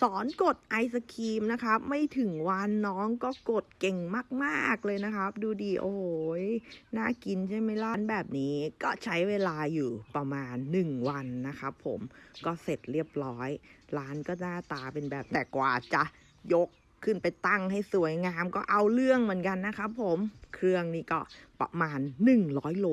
สอนกดไอศครีมนะครับ ไม่ถึงวันน้องก็กดเก่งมากๆเลยนะครับ ดูดีโอ้โหยน่ากินใช่ไหมล่ะแบบนี้ก็ใช้เวลาอยู่ประมาณ 1 วันนะครับผมก็เสร็จเรียบร้อย ร้านก็หน้าตาเป็นแบบแต่กว่าจะยก ขึ้นไปตั้งให้สวยงามก็เอาเรื่องเหมือนกันนะครับผมเครื่องนี่ก็ประมาณ 100 โล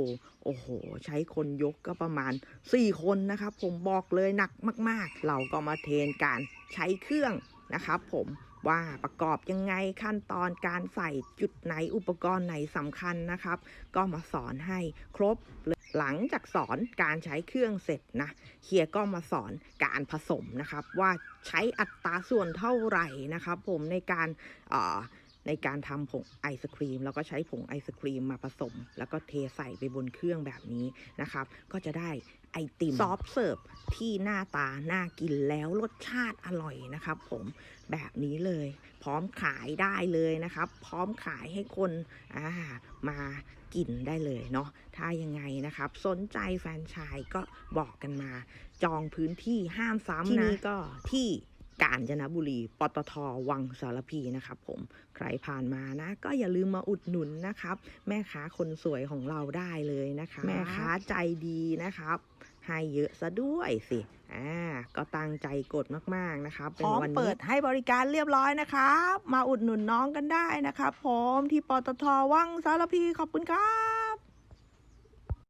โอ้โห ใช้คนยกก็ประมาณ 4 คนนะครับ ผมบอกเลยหนักมาก ๆ เราก็มาเทนการใช้เครื่องนะครับผมว่าประกอบยังไงขั้นตอนการใส่จุดไหนอุปกรณ์ไหนสำคัญนะครับ ก็มาสอนให้ครบเลย หลังจากสอนการใช้เครื่องเสร็จนะเฮียก็มาสอนการผสมนะครับ ว่าใช้อัตราส่วนเท่าไหร่นะครับ ผมในการเอ่อ ในการทำผงไอศครีม แล้วก็ใช้ผงไอศครีมมาผสม แล้วก็เทใส่ไปบนเครื่องแบบนี้นะครับ ก็จะได้ไอติมซอฟต์เสิร์ฟที่หน้าตา น่ากินแล้วรสชาติอร่อยนะครับผมแบบนี้เลย พร้อมขายได้เลยนะครับ พร้อมขายให้คนอ่ามากินได้เลยเนาะถ้ายังไงนะครับ สนใจแฟรนไชายก็บอกกันมา จองพื้นที่ห้ามซ้ำนะที่นี่ก็ที่ กาญจนบุรี ปตท วังสารพีนะครับผม ใครผ่านมานะ ก็อย่าลืมมาอุดหนุนนะครับ แม่ค้าคนสวยของเราได้เลยนะคะ แม่ค้าใจดีนะครับ ให้เยอะซะด้วยสิ อ่า ก็ตั้งใจกดมากๆนะครับเป็นวันเปิดให้บริการเรียบร้อยนะครับ มาอุดหนุนน้องกันได้นะครับผมที่ปตท วังสารพี ขอบคุณครับ